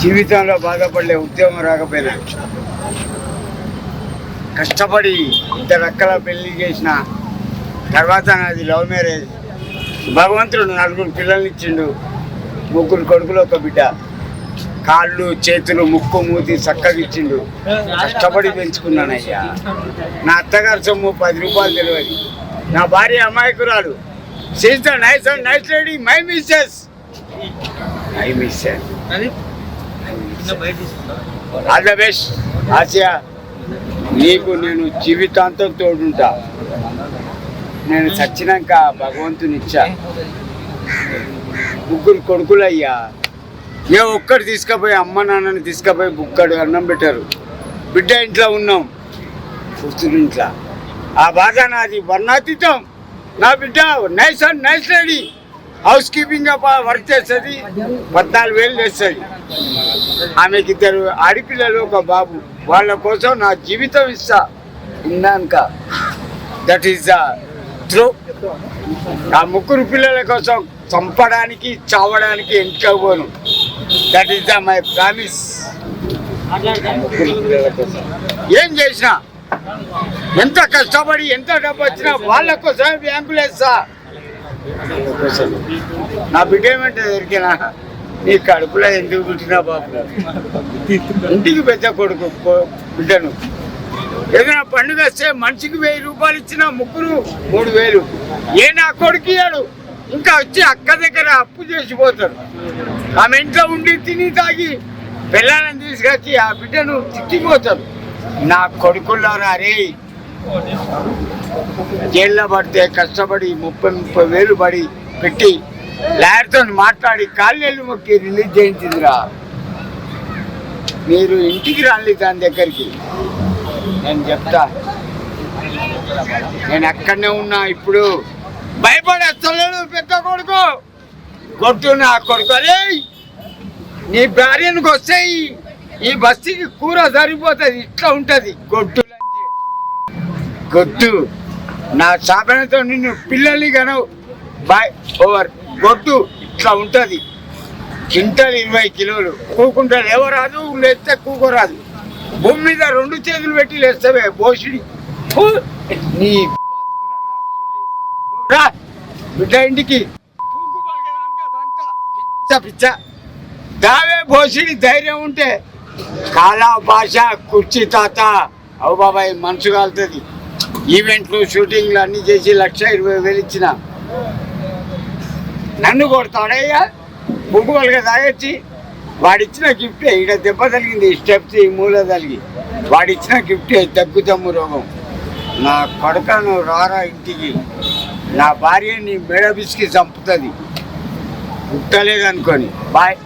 జీవితంలో బాధపడలే ఉద్యోగం రాకపోయినా. కష్టపడి ఇద్దరు అక్కల పెళ్ళి చేసిన తర్వాత నాది లవ్ మ్యారేజ్. భగవంతుడు నలుగురు పిల్లల్ని ఇచ్చిండు. ముగ్గురు కొడుకులు ఒక బిడ్డ. కాళ్ళు చేతులు ముక్కు మూతి చక్కగా ఇచ్చిండు. కష్టపడి పెంచుకున్నానయ్యా నా అత్తగారు సొమ్ము పది రూపాయలు తెలియదు. నా భార్య అమాయకురాలు. She's nice and nice lady my missus my missus all the best Asia నీకు నేను జీవితాంతం తోడుంటా. నేను చచ్చినాక భగవంతుని ఇచ్చా ముగ్గురు కొడుకులయ్యా. ఏ ఒక్కడు తీసుకుపోయి అమ్మ నాన్నని తీసుకుపోయి బుక్కడు అన్నం పెట్టారు. బిడ్డ ఇంట్లో ఉన్నాం. కూతురు ఇంట్లో. ఆ బాధ నాది. వర్ణాతీతం. నా బిడ్డ nice and nice lady housekeeping work చేస్తుంది పద్నాలుగు వేలు చేస్తుంది ఆమెకి ఇద్దరు ఆడపిల్లలు ఒక బాబు. వాళ్ళ కోసం నా జీవితం ఇస్తా ఇన్నాక దట్ ఈస్ ద త్రూ ఆ ముగ్గురు పిల్లల కోసం చంపడానికి చావడానికి ఎంచుకోబోను that is the my promise ఏం చేసినా? ఎంత కష్టపడి ఎంత డబ్బు వచ్చినా వాళ్ళ కోసమే బ్యాంకులు నా బిడ్డ ఏమంటే దొరికినా నీ కడుపులో ఎందుకు పుట్టినా బాబు? ఇంటికి పెద్ద కొడుకు బిడ్డను. ఏదైనా పండుగ వస్తే మనిషికి వెయ్యి రూపాయలు ఇచ్చిన ముగ్గురు మూడు వేలు. ఏ నా కొడుకు ఇయ్యాడు? ఇంకా వచ్చి అక్క దగ్గర అప్పు చేసిపోతాడు ఆమె ఇంట్లో ఉండి తిని తాగి పిల్లలను తీసుకొచ్చి ఆ బిడ్డను తిట్టిపోతాడు నా కొడుకుల్లో రే జైల్లో పడితే కష్టపడి ముప్పై ముప్పై వేలు పడి పెట్టి లాయర్తో మాట్లాడి కాళ్ళేళ్ళు మొక్కి రిలీజ్ చేయించిందిరా. మీరు ఇంటికి రాలి దాని దగ్గరికి. నేను చెప్తా. నేను అక్కడనే ఉన్నా ఇప్పుడు. భయపడేస్తలేడు పెద్ద కొడుకు. కొట్టు నా కొడుకు. అరే నీ భార్యనికి వస్తే ఈ- బస్సుకి బస్తీకి కూర సరిపోతుంది ఇట్లా ఉంటుంది. గొడ్డు గొడ్డు నా సాధనతో నిన్ను పిల్లల్ని కనవు. Bye over. గొడ్డు ఇట్లా ఉంటుంది. కింటలు ఇరవై కిలోలు. కూకుంటా రాదు లేస్తే కూకోరాదు. భూమి మీద రెండు చేతులు పెట్టి లేస్తావే బోషుడి నీ రా బిడ్డ ఇంటికి. పిచ్చ పిచ్చ. దావే బోసిడి ధైర్యం ఉంటే. కాలా భాష కుర్చీ తాత. అవు బాబాయ్ మనసు కాలుతుంది. ఈవెంట్లు షూటింగ్లు అన్నీ చేసి లక్ష ఇరవై వేలు ఇచ్చిన. నన్ను కొడతాడయ్యా బుగ్గు తాగొచ్చి. వాడిచ్చిన గిఫ్ట్ ఈడ దెబ్బ తగిలింది స్టెప్స్ ఈ మూల తగిలి. వాడిచ్చిన గిఫ్ట్ తగ్గుతమ్ము రోగం. నా కొడకను రారా ఇంటికి. నా భార్యని మెడ చంపుతుంది. పుట్టలేదనుకొని. బాయ్.